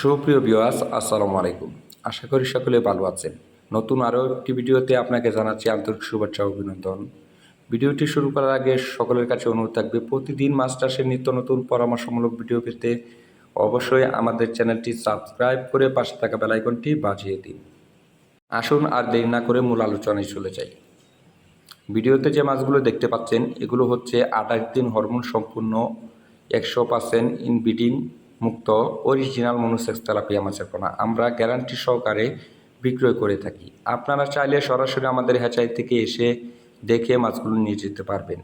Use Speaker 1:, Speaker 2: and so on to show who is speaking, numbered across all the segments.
Speaker 1: সুপ্রিয় বিওয়াস আসসালামু আলাইকুম। আশা করি সকলে ভালো আছেন। নতুন আরও একটি ভিডিওতে আপনাকে জানাচ্ছি আন্তরিক শুভেচ্ছা অভিনন্দন। ভিডিওটি শুরু করার আগে সকলের কাছে অনুরোধ থাকবে, প্রতিদিন চাষের নিত্য নতুন পরামর্শমূলক ভিডিও পেতে অবশ্যই আমাদের চ্যানেলটি সাবস্ক্রাইব করে পাশে থাকা বেলাইকনটি বাজিয়ে দিন। আসুন আর দেরি না করে মূল আলোচনায় চলে যাই। ভিডিওতে যে মাছগুলো দেখতে পাচ্ছেন, এগুলো হচ্ছে আঠাশ দিন হরমোন সম্পূর্ণ একশো পার্সেন্ট ইনব্রিডিং মুক্ত অরিজিনাল মনুসেক্স তেলাপিয়া মাছের পোনা আমরা গ্যারান্টি সহকারে বিক্রয় করে থাকি। আপনারা চাইলে সরাসরি আমাদের হ্যাচাই থেকে এসে দেখে মাছগুলো নিয়ে যেতে পারবেন।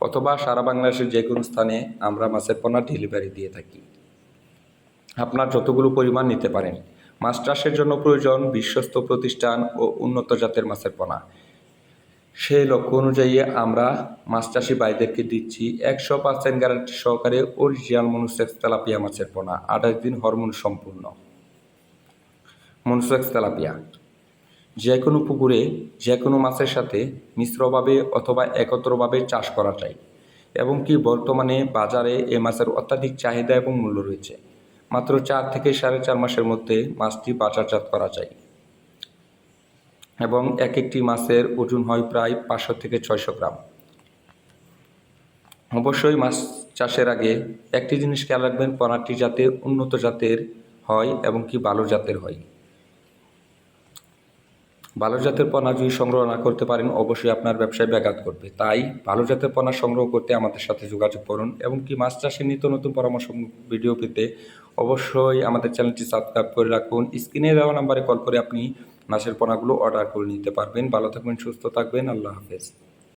Speaker 1: অথবা সারা বাংলাদেশের যে কোনো স্থানে আমরা মাছের পোনা ডেলিভারি দিয়ে থাকি। আপনার যতগুলো পরিমাণ নিতে পারেন। মাছ চাষের জন্য প্রয়োজন বিশ্বস্ত প্রতিষ্ঠান ও উন্নত জাতের মাছের পোনা সেই লক্ষ্য অনুযায়ী আমরা মাছ চাষি ভাইদেরকে দিচ্ছি একশো পার্সেন্ট গ্যারান্টি সহকারে অরিজিনাল মনুসেক্স তেলাপিয়া মাছের পোনা, আঠাশ দিন হরমোন সম্পূর্ণ। Monosex tilapia. যে কোনো পুকুরে যে কোনো মাছের সাথে মিশ্রভাবে অথবা একত্রভাবে চাষ করা যায় এবং কি বর্তমানে বাজারে এ মাছের অত্যাধিক চাহিদা এবং মূল্য রয়েছে। মাত্র চার থেকে সাড়ে চার মাসের মধ্যে মাছটি বাজারজাত করা যায়। এবং এক একটি মাছের ওজন হয় প্রায় পাঁচশো থেকে ছয়শো গ্রাম। অবশ্যই মাছ চাষের আগে একটি জিনিস খেয়াল রাখবেন, পনারটি জাতের উন্নত জাতের হয় এবং কি ভালো জাতের হয়। ভালো জাতের পণা যদি সংগ্রহ না করতে পারেন, অবশ্যই আপনার ব্যবসায় ব্যাঘাত করবে তাই ভালো জাতের পণা সংগ্রহ করতে আমাদের সাথে যোগাযোগ করুন এবং কি মাছ চাষের নিত্য নতুন পরামর্শ ভিডিও পেতে অবশ্যই আমাদের চ্যানেলটি সাবস্ক্রাইব করে রাখুন। স্ক্রিনে দেওয়া নাম্বারে কল করে আপনি মাছের পোনাগুলো অর্ডার করে নিতে পারবেন। ভালো থাকবেন সুস্থ থাকবেন। আল্লাহ হাফেজ।